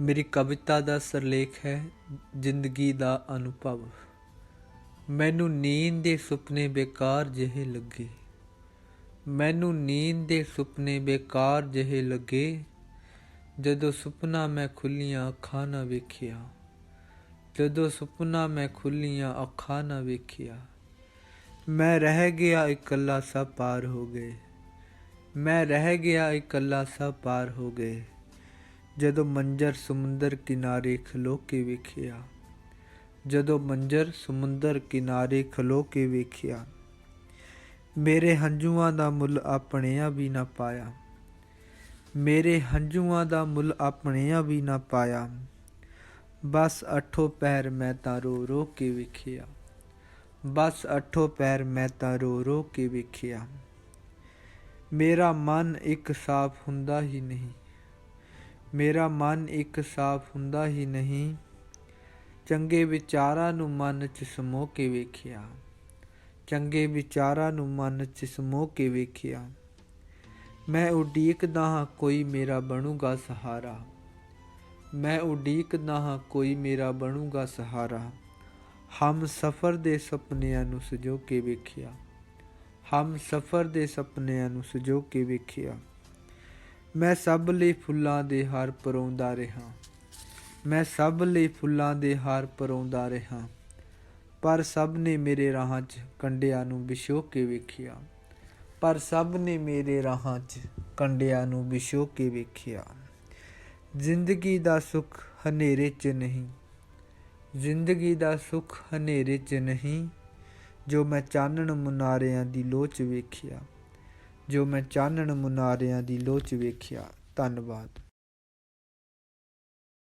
ਮੇਰੀ ਕਵਿਤਾ ਦਾ ਸਰਲੇਖ ਹੈ ਜ਼ਿੰਦਗੀ ਦਾ ਅਨੁਭਵ। ਮੈਨੂੰ ਨੀਂਦ ਦੇ ਸੁਪਨੇ ਬੇਕਾਰ ਜਿਹੇ ਲੱਗੇ। ਮੈਨੂੰ ਨੀਂਦ ਦੇ ਸੁਪਨੇ ਬੇਕਾਰ ਜਿਹੇ ਲੱਗੇ ਜਦੋਂ ਸੁਪਨਾ ਮੈਂ ਖੁੱਲੀਆਂ ਅੱਖਾਂ ਨਾ ਵੇਖਿਆ। ਜਦੋਂ ਸੁਪਨਾ ਮੈਂ ਖੁੱਲੀਆਂ ਅੱਖਾਂ ਨਾ ਵੇਖਿਆ। ਮੈਂ ਰਹਿ ਗਿਆ ਇਕੱਲਾ ਸਭ ਪਾਰ ਹੋ ਗਏ। ਮੈਂ ਰਹਿ ਗਿਆ ਇਕੱਲਾ ਸਭ ਪਾਰ ਹੋ ਗਏ। ਜਦੋਂ ਮੰਜਰ ਸਮੁੰਦਰ ਕਿਨਾਰੇ ਖਲੋ ਕੇ ਵੇਖਿਆ, ਜਦੋਂ ਮੰਜਰ ਸਮੁੰਦਰ ਕਿਨਾਰੇ ਖਲੋ ਕੇ ਵੇਖਿਆ, ਮੇਰੇ ਹੰਝੂਆਂ ਦਾ ਮੁੱਲ ਆਪਣਿਆਂ ਵੀ ਨਾ ਪਾਇਆ, ਮੇਰੇ ਹੰਝੂਆਂ ਦਾ ਮੁੱਲ ਆਪਣਿਆਂ ਵੀ ਨਾ ਪਾਇਆ, ਬਸ ਅਠੋ ਪੈਰ ਮੈਂ ਤਾਂ ਰੋ ਰੋ ਕੇ ਵੇਖਿਆ, ਬਸ ਅਠੋ ਪੈਰ ਮੈਂ ਤਾਂ ਰੋ ਰੋ ਕੇ ਵੇਖਿਆ, ਮੇਰਾ ਮਨ ਇੱਕ ਸਾਫ਼ ਹੁੰਦਾ ਹੀ ਨਹੀਂ ਮੇਰਾ ਮਨ ਇੱਕ ਸਾਫ਼ ਹੁੰਦਾ ਹੀ ਨਹੀਂ। ਚੰਗੇ ਵਿਚਾਰਾਂ ਨੂੰ ਮਨ 'ਚ ਸਮੋ ਕੇ ਵੇਖਿਆ। ਚੰਗੇ ਵਿਚਾਰਾਂ ਨੂੰ ਮਨ 'ਚ ਸਮੋ ਕੇ ਵੇਖਿਆ। ਮੈਂ ਉਡੀਕਦਾ ਹਾਂ ਕੋਈ ਮੇਰਾ ਬਣੂਗਾ ਸਹਾਰਾ। ਮੈਂ ਉਡੀਕਦਾ ਹਾਂ ਕੋਈ ਮੇਰਾ ਬਣੂਗਾ ਸਹਾਰਾ। ਹਮ ਸਫਰ ਦੇ ਸੁਪਨਿਆਂ ਨੂੰ ਸਜੋ ਕੇ ਵੇਖਿਆ। ਹਮ ਸਫਰ ਦੇ ਸੁਪਨਿਆਂ ਨੂੰ ਸਜੋ ਕੇ ਵੇਖਿਆ। ਮੈਂ ਸਭ ਲਈ ਫੁੱਲਾਂ ਦੇ ਹਾਰ ਪਰੋਂਦਾ ਰਿਹਾ। ਮੈਂ ਸਭ ਲਈ ਫੁੱਲਾਂ ਦੇ ਹਾਰ ਪਰੋਂਦਾ ਰਿਹਾ। ਪਰ ਸਭ ਨੇ ਮੇਰੇ ਰਾਹਾਂ 'ਚ ਕੰਡਿਆਂ ਨੂੰ ਵਿਛੋ ਕੇ ਵੇਖਿਆ। ਪਰ ਸਭ ਨੇ ਮੇਰੇ ਰਾਹਾਂ 'ਚ ਕੰਡਿਆਂ ਨੂੰ ਵਿਛੋ ਕੇ ਵੇਖਿਆ। ਜ਼ਿੰਦਗੀ ਦਾ ਸੁੱਖ ਹਨੇਰੇ 'ਚ ਨਹੀਂ। ਜ਼ਿੰਦਗੀ ਦਾ ਸੁੱਖ ਹਨੇਰੇ 'ਚ ਨਹੀਂ, ਜੋ ਮੈਂ ਚਾਨਣ ਮੁਨਾਰਿਆਂ ਦੀ ਲੋਚ ਵੇਖਿਆ। ਜੋ ਮੈਂ ਚਾਨਣ ਮੁਨਾਰਿਆਂ ਦੀ ਲੋਚ ਵੇਖਿਆ। ਧੰਨਵਾਦ।